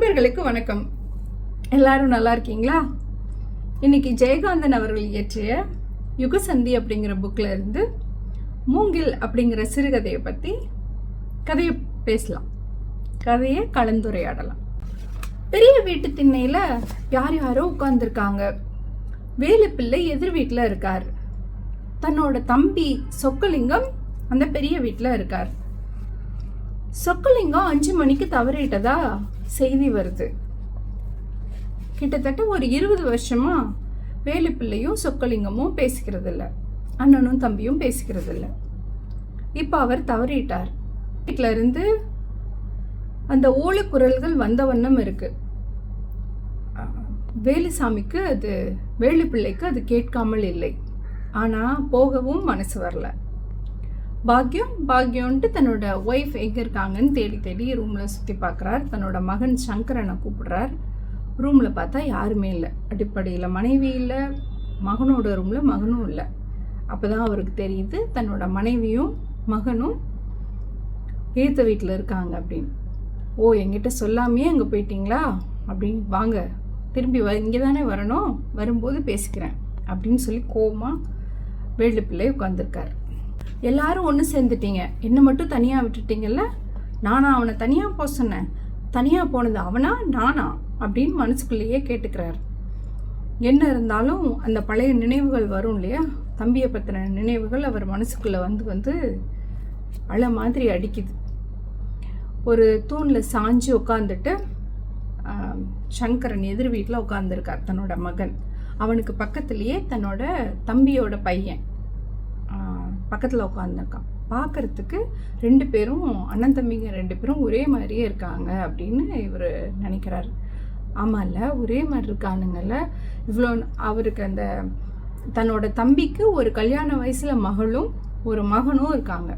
நண்பர்களுக்கு வணக்கம். எல்லாரும் நல்லா இருக்கீங்களா? இன்னைக்கு ஜெயகாந்தன் அவர்கள் இயற்றிய யுகசந்தி அப்படிங்கிற புக்கில் இருந்து மூங்கில் அப்படிங்கிற சிறுகதையை பற்றி கதையை பேசலாம். கதையை கலந்துரையாடலாம். பெரிய வீட்டு திண்ணையில் யார் யாரோ உட்காந்துருக்காங்க வேலுப்பிள்ளை எதிர் வீட்டில் இருக்கார். தன்னோட தம்பி சொக்கலிங்கம் அந்த பெரிய வீட்டில் இருக்கார். சொக்கலிங்கம் அஞ்சு மணிக்கு தவறிட்டதா? செய்தி வருது. கிட்டத்தட்ட ஒரு இருபது வருஷமா வேலுப்பிள்ளையும் சொக்கலிங்கமும் பேசிக்கிறது இல்லை அண்ணனும் தம்பியும் பேசிக்கிறது இல்லை இப்போ அவர் தவறிட்டார். வீட்டில் இருந்து அந்த ஓலக்குரல்கள் வந்த வண்ணம் இருக்கு. வேலுசாமிக்கு அது வேலுப்பிள்ளைக்கு அது கேட்காமல் இல்லை. ஆனால் போகவும் மனசு வரல. பாக்யம் பாக்யம்ன்ட்டு தன்னோட ஒய்ஃப் எங்கே இருக்காங்கன்னு தேடி தேடி ரூமில் சுற்றி பார்க்குறார் தன்னோட மகன் சங்கரனை கூப்பிடுறார். ரூமில் பார்த்தா யாருமே இல்லை. அடிப்படையில் மனைவி இல்லை. மகனோட ரூமில் மகனும் இல்லை. அப்போ தான் அவருக்கு தெரியுது தன்னோட மனைவியும் மகனும் ஏத்த வீட்டில் இருக்காங்க அப்படின்னு. ஓ என்கிட்ட சொல்லாமையே அங்கே போயிட்டீங்களா? அப்படின்னு வாங்க திரும்பி வ இங்கே தானே வரணும். வரும்போது பேசிக்கிறேன். அப்படின்னு சொல்லி கோபமாக வேலு பிள்ளை உட்காந்துருக்கார் எல்லாரும் ஒன்று சேர்ந்துட்டீங்க. என்னை மட்டும் தனியாக விட்டுட்டீங்கல்ல? நானா அவனை தனியாக போக சொன்னேன். தனியாக போனது அவனா நானா? அப்படின்னு மனசுக்குள்ளேயே கேட்டுக்கிறார். என்ன இருந்தாலும் அந்த பழைய நினைவுகள் வரும் இல்லையா? தம்பியை பற்றின நினைவுகள் அவர் மனசுக்குள்ளே வந்து வந்து அழ மாதிரி அடிக்குது. ஒரு தூணில் சாஞ்சு உட்காந்துட்டு சங்கரன் எதிர் வீட்டில் உட்காந்துருக்கார் தன்னோட மகன். அவனுக்கு பக்கத்துலேயே தன்னோட தம்பியோட பையன். பக்கத்தில் உட்காந்துருக்கான் பார்க்கறதுக்கு ரெண்டு பேரும் அண்ணன் தம்பிங்க ரெண்டு பேரும் ஒரே மாதிரியே இருக்காங்க அப்படின்னு இவர் நினைக்கிறாரு. ஆமாம்ல ஒரே மாதிரி இருக்கானுங்கல்ல. இவ்வளோ அவருக்கு அந்த தன்னோட தம்பிக்கு ஒரு கல்யாண வயசில் மகளும் ஒரு மகனும் இருக்காங்க.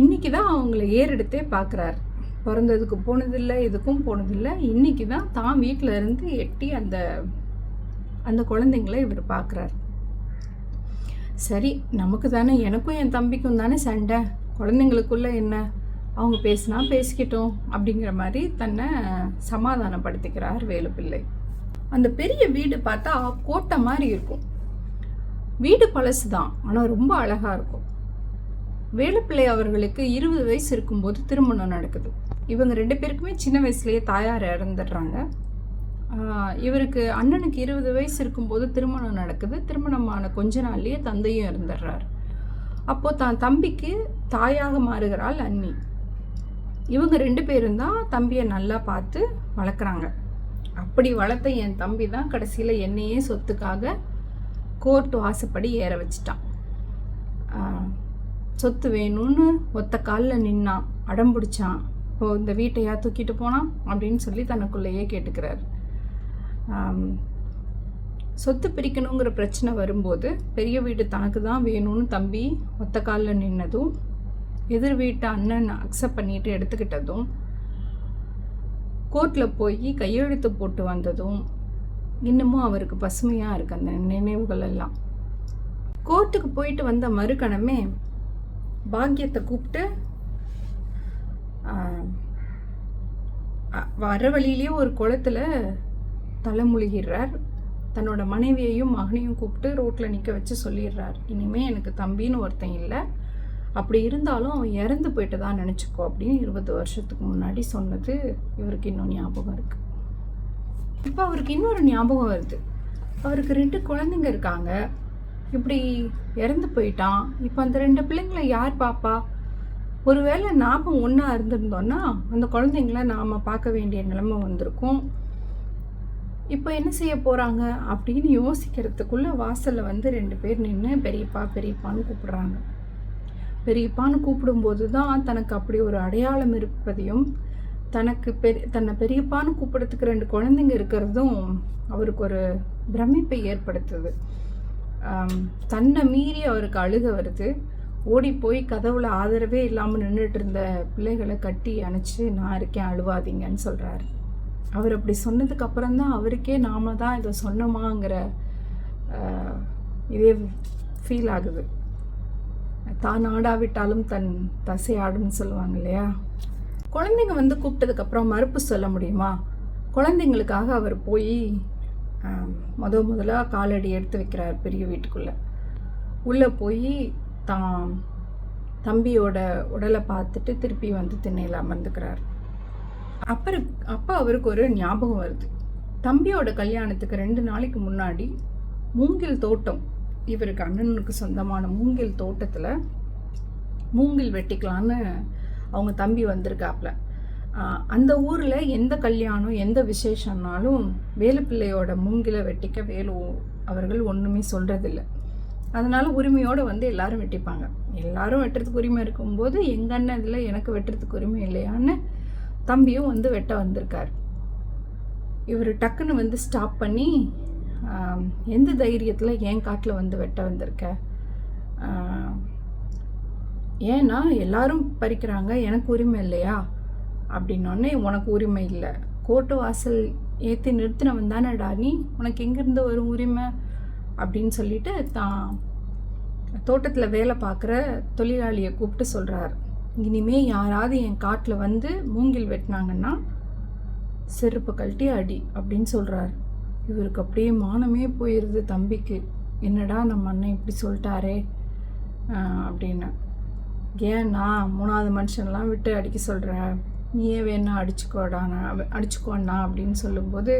இன்னைக்கு தான் அவங்கள ஏறெடுத்தே பார்க்குறாரு பிறந்ததுக்கு போனதில்லை எதுக்கும் போனதில்லை. இன்னைக்கு தான் தான் வீட்டில் இருந்து எட்டி அந்த அந்த குழந்தைங்கள இவர் பார்க்குறாரு சரி நமக்கு தானே எனக்கும் என் தம்பிக்கும் தானே சண்டை. குழந்தைங்களுக்குள்ள என்ன? அவங்க பேசினா பேசிக்கிட்டோம் அப்படிங்கிற மாதிரி தன்னை சமாதானப்படுத்திக்கிறார் வேலுப்பிள்ளை. அந்த பெரிய வீடு பார்த்தா கோட்டை மாதிரி இருக்கும். வீடு பழசு தான் ஆனால் ரொம்ப அழகாக இருக்கும். வேலுப்பிள்ளை அவர்களுக்கு இருபது வயசு இருக்கும்போது திருமணம் நடக்குது. இவங்க ரெண்டு பேருக்குமே சின்ன வயசுலேயே தாயார் இறந்துடுறாங்க. இவருக்கு அண்ணனுக்கு இருபது வயசு இருக்கும்போது திருமணம் நடக்குது. திருமணமான கொஞ்ச நாள்லேயே தந்தையும் இருந்துடுறார் அப்போது தான் தம்பிக்கு தாயாக மாறுகிறாள் அண்ணி. இவங்க ரெண்டு பேரும் தான் தம்பியை நல்லா பார்த்து வளர்க்குறாங்க. அப்படி வளர்த்த என் தம்பி தான் கடைசியில் என்னையே சொத்துக்காக கோர்ட் வாசப்படி ஏற வச்சிட்டான். சொத்து வேணும்னு ஒத்த காலில் நின்னான். அடம் பிடிச்சான். இப்போ இந்த வீட்டையா தூக்கிட்டு போனான் அப்படின்னு சொல்லி தனக்குள்ளேயே கேட்டுக்கிறார். சொத்து பிரிக்கணுங்கிற பிரச்சனை வரும்போது பெரிய வீடு தனக்கு தான் வேணும்னு தம்பி ஒத்த காலில் நின்னதும் எதிர் வீட்டு அண்ணன் அக்செப்ட் பண்ணிட்டு எடுத்துக்கிட்டதும் கோர்ட்டில் போய் கையெழுத்து போட்டு வந்ததும் இன்னமும் அவருக்கு பசுமையாக இருக்கு அந்த நினைவுகள் எல்லாம். கோர்ட்டுக்கு போயிட்டு வந்த மறுகணமே பாக்கியத்தை கூப்பிட்டு வர வழியிலேயே ஒரு குளத்துல தலைமுழுகிறார். தன்னோட மனைவியையும் மகனையும் கூப்பிட்டு ரோட்டில் நிற்க வச்சு சொல்லிடுறார். இனிமேல் எனக்கு தம்பின்னு ஒருத்தன் இல்லை. அப்படி இருந்தாலும் அவன் இறந்து போயிட்டு தான் நினச்சிக்கோ அப்படின்னு இருபது வருஷத்துக்கு முன்னாடி சொன்னது இவருக்கு இன்னும் ஞாபகம் இருக்குது இப்போ அவருக்கு இன்னொரு ஞாபகம் வருது. அவருக்கு ரெண்டு குழந்தைங்க இருக்காங்க. இப்படி இறந்து போயிட்டான். இப்போ அந்த ரெண்டு பிள்ளைங்களை யார் பாப்பா? ஒருவேளை நாம் ஒன்றா இருந்திருந்தோன்னா அந்த குழந்தைங்கள நாம் பார்க்க வேண்டிய நிலைமை வந்திருக்கும். இப்போ என்ன செய்ய போகிறாங்க அப்படின்னு யோசிக்கிறதுக்குள்ள வாசலில் வந்து ரெண்டு பேர் நின்று பெரியப்பா பெரியப்பான்னு கூப்பிட்றாங்க. பெரியப்பான்னு கூப்பிடும்போது தான் தனக்கு அப்படி ஒரு அடையாளம் இருப்பதையும் தனக்கு பெரிய தன்னை பெரியப்பான்னு கூப்பிடத்துக்கு ரெண்டு குழந்தைங்க இருக்கிறதும் அவருக்கு ஒரு பிரமிப்பை ஏற்படுத்துது. தன்னை மீறி அவருக்கு அழுக வருது. ஓடி போய் கதவுல ஆதரவே இல்லாமல் நின்றுட்டு இருந்த பிள்ளைகளை கட்டி அணைச்சி நான் இருக்கேன் அழுவாதீங்கன்னு சொல்கிறாரு அவர் அப்படி சொன்னதுக்கு அப்புறம் தான் அவருக்கே நாம தான் இதை சொன்னோமாங்கிற இதே ஃபீல் ஆகுது. தான் ஆடாவிட்டாலும் தன் தசை ஆடுன்னு சொல்லுவாங்க இல்லையா? குழந்தைங்க வந்து கூப்பிட்டதுக்கப்புறம் மறுப்பு சொல்ல முடியுமா? குழந்தைங்களுக்காக அவர் போய் முத முதலாக காலடி எடுத்து வைக்கிறார் பெரிய வீட்டுக்குள்ளே. உள்ளே போய் தான் தம்பியோட உடலை பார்த்துட்டு திருப்பி வந்து திண்ணையில் அமர்ந்துக்கிறார். அப்புறம் அப்போ அவருக்கு ஒரு ஞாபகம் வருது. தம்பியோட கல்யாணத்துக்கு ரெண்டு நாளைக்கு முன்னாடி மூங்கில் தோட்டம் இவருக்கு அண்ணனுக்கு சொந்தமான மூங்கில் தோட்டத்தில் மூங்கில் வெட்டிக்கலான்னு அவங்க தம்பி வந்திருக்காப்ல. அந்த ஊரில் எந்த கல்யாணம் எந்த விசேஷம்னாலும் வேலுப்பிள்ளையோட மூங்கிலை வெட்டிக்க வேலு அவர்கள் ஒன்றுமே சொல்கிறதில்ல அதனால் உரிமையோடு வந்து எல்லாரும் வெட்டிப்பாங்க. எல்லாரும் வெட்டுறதுக்கு உரிமை இருக்கும்போது எங்கள் அண்ணன் இதில் எனக்கு வெட்டுறதுக்கு உரிமை இல்லையான்னு தம்பியும் வந்து வெட்ட வந்திருக்கார். இவர் டக்குன்னு வந்து ஸ்டாப் பண்ணி எந்த தைரியத்தில் என் காட்டில் வந்து வெட்ட வந்திருக்க? ஏன்னா எல்லாரும் பறிக்கிறாங்க எனக்கு உரிமை இல்லையா? அப்படின்னோடனே உனக்கு உரிமை இல்லை. கோர்ட்டு வாசல் ஏற்றி நிறுத்தினவன் தானே நீ? உனக்கு எங்கேருந்து வரும் உரிமை? அப்படின்னு சொல்லிட்டு தான் தோட்டத்தில் வேலை பார்க்குற தொழிலாளியை கூப்பிட்டு சொல்கிறார் இனிமே யாராவது என் காட்டில் வந்து மூங்கில் வெட்டினாங்கன்னா செருப்பு கழட்டி அடி அப்படின்னு சொல்கிறார் இவருக்கு அப்படியே மானமே போயிடுது தம்பிக்கு. என்னடா நம்ம அண்ணன் இப்படி சொல்லிட்டாரே அப்படின்னு. ஏன்னா மூணாவது மனுஷன்லாம் விட்டு அடிக்க சொல்கிறேன் நீயே வேணா அடிச்சுக்கோடா அடிச்சுக்கோண்ணா அப்படின்னு சொல்லும்போது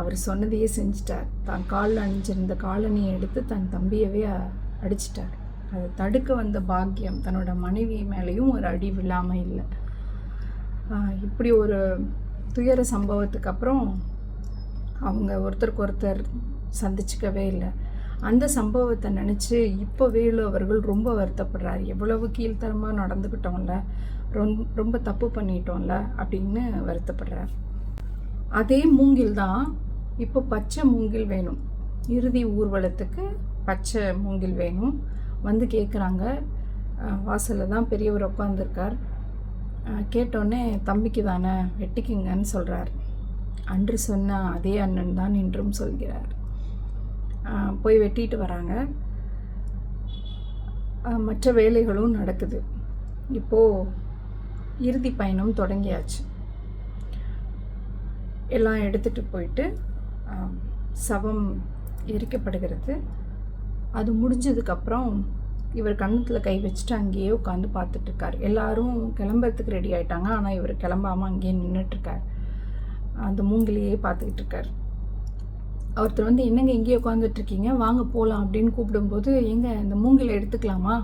அவர் சொன்னதையே செஞ்சிட்டார். தான் காலில் அணிஞ்சிருந்த காலனியை எடுத்து தன் தம்பியவே அடிச்சிட்டார். அதை தடுக்க வந்த பாக்கியம் தன்னோட மனைவி மேலேயும் ஒரு அடி விழாமல் இல்லை. இப்படி ஒரு துயர சம்பவத்துக்கு அப்புறம் அவங்க ஒருத்தருக்கு ஒருத்தர் சந்திச்சிக்கவே இல்லை. அந்த சம்பவத்தை நினச்சி இப்போ வேலு அவர்கள் ரொம்ப வருத்தப்படுறார். எவ்வளவு கீழ்த்தரமாக நடந்துக்கிட்டோம்ல ரொம்ப ரொம்ப தப்பு பண்ணிட்டோம்ல அப்படின்னு வருத்தப்படுறார். அதே மூங்கில் தான் இப்போ பச்சை மூங்கில் வேணும். இறுதி ஊர்வலத்துக்கு பச்சை மூங்கில் வேணும். வந்து கேட்குறாங்க வாசலில் தான் பெரியவர் உட்காந்துருக்கார் கேட்டோடனே தம்பிக்கு தானே வெட்டிக்குங்கன்னு சொல்கிறார் அன்று சொன்ன அதே அண்ணன் தான் இன்றும் சொல்கிறார். போய் வெட்டிட்டு வராங்க. மற்ற வேலைகளும் நடக்குது. இப்போது இறுதி பயணம் தொடங்கியாச்சு. எல்லாம் எடுத்துகிட்டு போயிட்டு சவம் எரிக்கப்படுகிறது. அது முடிஞ்சதுக்கப்புறம் இவர் கண்ணத்தில் கை வச்சுட்டு அங்கேயே உட்காந்து பார்த்துட்ருக்கார். எல்லாரும் கிளம்புறதுக்கு ரெடி ஆகிட்டாங்க ஆனால் இவர் கிளம்பாமல் அங்கேயே நின்றுட்டுருக்கார் அந்த மூங்கிலேயே பார்த்துக்கிட்டு இருக்கார் ஒருத்தர் வந்து என்னங்க இங்கேயே உட்காந்துட்ருக்கீங்க வாங்க போகலாம் அப்படின்னு கூப்பிடும்போது எங்க இந்த மூங்கிலை எடுத்துக்கலாமா?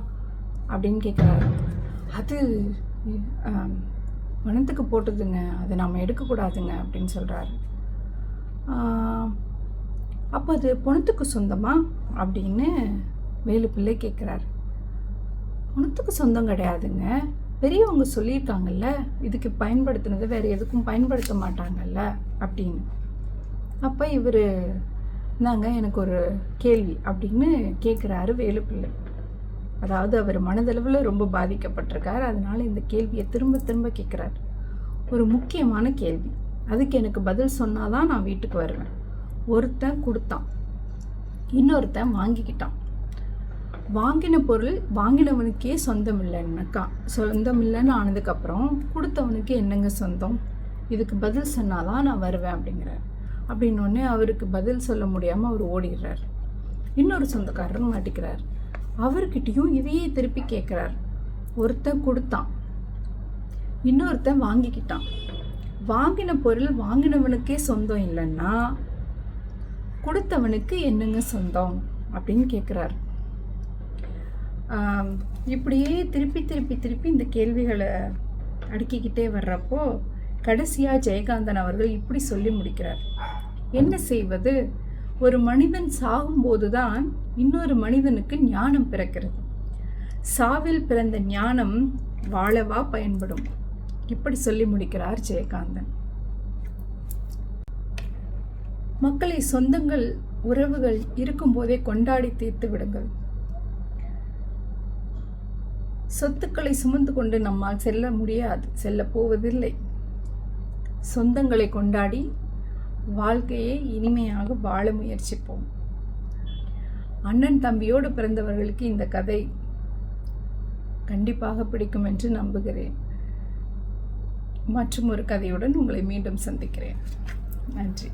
அப்படின்னு கேட்குறாரு. அது ஆம், பணத்துக்கு போட்டதுங்க. அதை நாம் எடுக்கக்கூடாதுங்க அப்படின்னு சொல்கிறாரு அப்போ அது பணத்துக்கு சொந்தமா? அப்படின்னு வேலுப்பிள்ளை கேட்குறாரு பணத்துக்கு சொந்தம் கிடையாதுங்க. பெரியவங்க சொல்லியிருக்காங்கல்ல இதுக்கு பயன்படுத்தினதை வேறு எதுக்கும் பயன்படுத்த மாட்டாங்கல்ல அப்படின்னு. அப்போ இவர் நாங்க எனக்கு ஒரு கேள்வி அப்படின்னு கேட்குறாரு வேலுப்பிள்ளை அதாவது அவர் மனதளவில் ரொம்ப பாதிக்கப்பட்டிருக்கார். அதனால் இந்த கேள்வியை திரும்ப திரும்ப கேட்குறாரு ஒரு முக்கியமான கேள்வி. அதுக்கு எனக்கு பதில் சொன்னால் தான் நான் வீட்டுக்கு வருவேன். ஒருத்தன் கொடுத்தான். இன்னொருத்தன் வாங்கிக்கிட்டான். வாங்கின பொருள் வாங்கினவனுக்கே சொந்தம் இல்லைன்னாக்கா சொந்தம் இல்லைன்னு ஆனதுக்கப்புறம் கொடுத்தவனுக்கு என்னங்க சொந்தம்? இதுக்கு பதில் சொன்னாதான் நான் வருவேன் அப்படிங்கிறார். அப்படின்னோடனே அவருக்கு பதில் சொல்ல முடியாமல் அவர் ஓடிடுறார். இன்னொரு சொந்தக்காரர் மாட்டிக்கிறார். அவர்கிட்டையும் இதையே திருப்பி கேட்குறார். ஒருத்தன் கொடுத்தான். இன்னொருத்தன் வாங்கிக்கிட்டான். வாங்கின பொருள் வாங்கினவனுக்கே சொந்தம் இல்லைன்னா கொடுத்தவனுக்கு என்னங்க சொந்தம்? அப்படின்னு கேட்குறாரு இப்படியே திருப்பி திருப்பி திருப்பி இந்த கேள்விகளை அடுக்கிக்கிட்டே வர்றப்போ கடைசியாக ஜெயகாந்தன் அவர்கள் இப்படி சொல்லி முடிக்கிறார். என்ன செய்வது? ஒரு மனிதன் சாகும்போது தான் இன்னொரு மனிதனுக்கு ஞானம் பிறக்கிறது. சாவில் பிறந்த ஞானம் வாழவா பயன்படும். இப்படி சொல்லி முடிக்கிறார் ஜெயகாந்தன். மக்களை சொந்தங்கள் உறவுகள் இருக்கும்போதே கொண்டாடி தீர்த்து விடுங்கள். சொத்துக்களை சுமந்து கொண்டு நம்மால் செல்ல முடியாது செல்ல போவதில்லை. சொந்தங்களை கொண்டாடி வாழ்க்கையை இனிமையாக வாழ முயற்சிப்போம். அண்ணன் தம்பியோடு பிறந்தவர்களுக்கு இந்த கதை கண்டிப்பாக பிடிக்கும் என்று நம்புகிறேன். மற்றும் ஒரு கதையுடன் உங்களை மீண்டும் சந்திக்கிறேன். நன்றி.